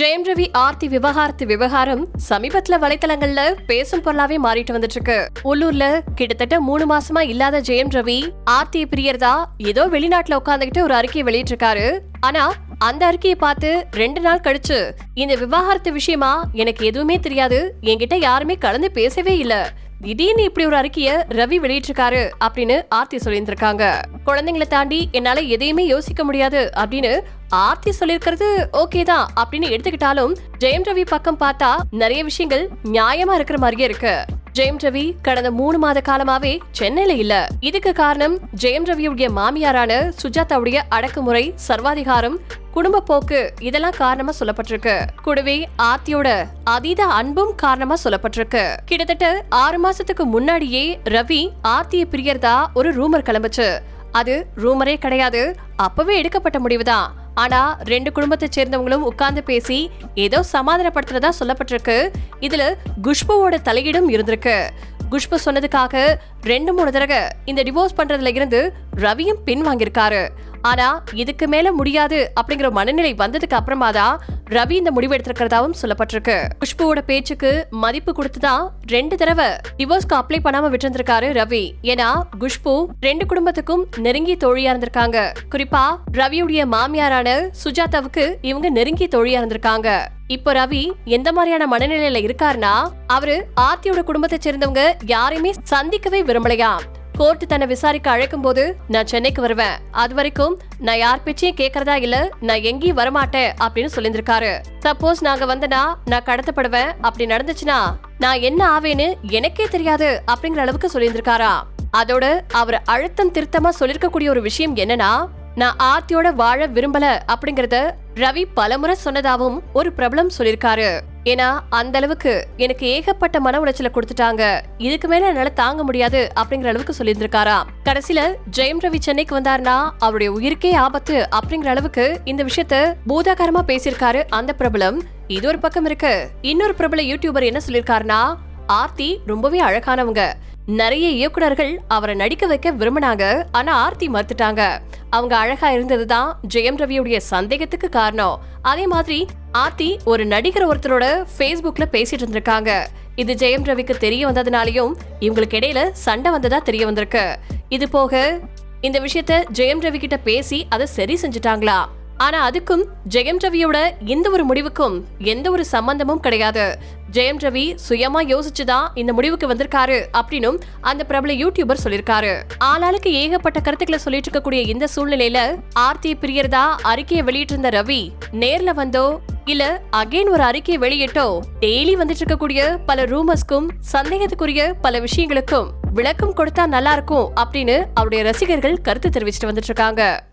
ஜெயம் ரவி ஆர்த்தி விவகாரத்து விவகாரம் சமீபத்துல வலைத்தளங்கள்ல பேசும் பொருளாவே மாறிட்டு வந்துட்டு இருக்கு உள்ளூர்ல கிட்டத்தட்ட மூணு மாசமா இல்லாத ஜெயம் ரவி ஆர்த்தியை பிரியர்தா ஏதோ வெளிநாட்டுல உட்காந்துகிட்டு ஒரு அறிக்கையை வெளியிட்டிருக்காரு. ஆனா அந்த அறிக்கையை பார்த்து ரெண்டு நாள் கழிச்சு இந்த விவாகரத்து விஷயமா எனக்கு எதுவுமே தெரியாது என்கிட்ட யாருமே கலந்து பேசவே இல்ல. திடீர்னு இப்படி ஒரு அறிக்கைய ரவி வெளியிட்டிருக்காரு அப்படின்னு ஆர்த்தி சொல்லியிருந்திருக்காங்க. குழந்தைங்களை தாண்டி என்னால எதையுமே யோசிக்க முடியாது அப்படின்னு ஆர்த்தி சொல்லியிருக்கிறது ஓகே தான் அப்படின்னு எடுத்துக்கிட்டாலும் ஜெயம் ரவி பக்கம் பார்த்தா நிறைய விஷயங்கள் நியாயமா இருக்கிற மாதிரியே இருக்கு. ஜெயம் ரவி கடந்த மூணு மாத காலமாவே சென்னையில இல்ல. இதுக்கு காரணம் ஜெயம் ரவியுடைய மாமியாரான சுஜாதாவுடைய அடக்குமுறை சர்வாதிகாரம் குடும்ப போக்கு இதெல்லாம் காரணமா சொல்லப்பட்டிருக்கு. கூடவே ஆர்த்தியோட அதீத அன்பும் காரணமா சொல்லப்பட்டிருக்கு. கிட்டத்தட்ட ஆறு மாசத்துக்கு முன்னாடியே ரவி ஆர்த்தியை பிரியர்தா ஒரு ரூமர் கிளம்புச்சு. அது ரூமரே கிடையாது. அப்பவே எடுக்கப்பட்ட முடிவுதான். ஆனா ரெண்டு குடும்பத்தை சேர்ந்தவங்களும் உட்கார்ந்து பேசி ஏதோ சமாதானப்படுத்துறதா சொல்லப்பட்டிருக்கு. இதுல குஷ்புவோட தலையீடும் இருந்திருக்கு. குஷ்பு சொன்னதுக்காக ரெண்டு மூணு தடவை இந்த டிவோர்ஸ் பண்றதுல இருந்து ரவியும் பின் வாங்கியிருக்காரு ஆனா இதுக்கு மேல முடியாது அப்படிங்கிற மனநிலை வந்ததுக்கு அப்புறமா தான் ரவி இந்த முடிவு எடுத்திருக்கிறதாவும் சொல்லப்பட்டிருக்கு. குஷ்புவோட பேச்சுக்கு மதிப்பு கொடுத்துதான் ரெண்டு தடவை டிவோர்ஸ்க்கு அப்ளை பண்ணாம விட்டிருந்திருக்காரு ரவி. ஏன்னா குஷ்பு ரெண்டு குடும்பத்துக்கும் நெருங்கி தோழியா இருந்திருக்காங்க. குறிப்பா ரவியுடைய மாமியாரான சுஜாதாவுக்கு இவங்க நெருங்கி தோழியா இருந்திருக்காங்க. இப்போ ரவி எந்த மாதிரியான மனநிலையில இருக்காருன்னா அவரு ஆர்த்தியோட குடும்பத்தை சேர்ந்தவங்க யாரையுமே சந்திக்கவே விரும்பலையா கோர்ட் தன்னை விசாரிக்க அழைக்கும் போது நான் சென்னைக்கு வருவேன். அது வரைக்கும் நான் யார் பேச்சையும் கேக்குறதா இல்ல. நான் எங்கேயும் வரமாட்டேன் அப்படின்னு சொல்லியிருந்திருக்காரு. சப்போஸ் நாங்க வந்தனா நான் கடத்தப்படுவேன். அப்படி நடந்துச்சுன்னா நான் என்ன ஆவேன்னு எனக்கே தெரியாது அப்படிங்கிற அளவுக்கு சொல்லியிருந்திருக்காரா? அதோட அவர் அழுத்தம் திருத்தமா சொல்லிருக்கக்கூடிய ஒரு விஷயம் என்னன்னா நான் ஆர்த்தியோட வாழ விரும்பல அப்படிங்கறத ரவி பலமுறை சொன்னதாவும் ஒரு பிரபலம் சொல்லிருக்காரு ஏன்னா அந்த அளவுக்கு எனக்கு ஏகப்பட்ட மன உளைச்சல கொடுத்துட்டாங்க. இதுக்கு மேல என்னால தாங்க முடியாது அப்படிங்கிற அளவுக்கு சொல்லியிருந்திருக்காராம் கடைசியில ஜெயம் ரவி சென்னைக்கு வந்தாருன்னா அவருடைய உயிருக்கே ஆபத்து அப்படிங்கிற அளவுக்கு இந்த விஷயத்த பூதாகாரமா பேசியிருக்காரு அந்த பிரபலம். இது ஒரு பக்கம் இருக்கு. இன்னொரு பிரபல யூடியூபர் என்ன சொல்லிருக்காருன்னா ஆர்த்தி ரொம்பவே அழகானவங்க. நிறைய இயக்குனர்கள் அவரை நடிக்க வைக்க விரும்பினாங்க. ஆனா ஆர்த்தி மறுத்துட்டாங்க. அவங்க அழகா இருந்ததுதான் ஜெயம் ரவியுடைய சந்தேகத்துக்கு காரணம். அதே மாதிரி ஆர்த்தி ஒரு நடிகர் ஒருத்தரோட ஃபேஸ்புக்ல பேசிட்டு இருந்திருக்காங்க. இது ஜெயம் ரவிக்கு தெரிய வந்ததுனாலயும் இவங்களுக்கு இடையில சண்டை வந்ததா தெரிய வந்திருக்கு. இது போக இந்த விஷயத்த ஜெயம் ரவி கிட்ட பேசி அதை சரி செஞ்சுட்டாங்களா? ஆனா அதுக்கும் ஜெயம் ரவியோட எந்த ஒரு முடிவுக்கும் எந்த ஒரு சம்பந்தமும் கிடையாது. ஜெயம் ரவி சுயமா யோசிச்சுதான் இந்த முடிவுக்கு வந்திருக்காரு அப்படின்னும் அந்த பிரபல யூடியூபர் சொல்லிருக்காரு. ஆளாளுக்கு ஏகப்பட்ட கருத்துக்களை சொல்லிட்டு இருக்கக்கூடிய இந்த சூழ்நிலையில ஆர்த்தி பிரியறதா அறிக்கையை வெளியிட்டு இருந்த ரவி நேர்ல வந்தோ இல்ல அகைன் ஒரு அறிக்கையை வெளியிட்டோ டெய்லி வந்துட்டு இருக்கக்கூடிய பல ரூமர்ஸ்க்கும் சந்தேகத்துக்குரிய பல விஷயங்களுக்கும் விளக்கம் கொடுத்தா நல்லா இருக்கும் அப்படின்னு அவருடைய ரசிகர்கள் கருத்து தெரிவிச்சுட்டு வந்துட்டு இருக்காங்க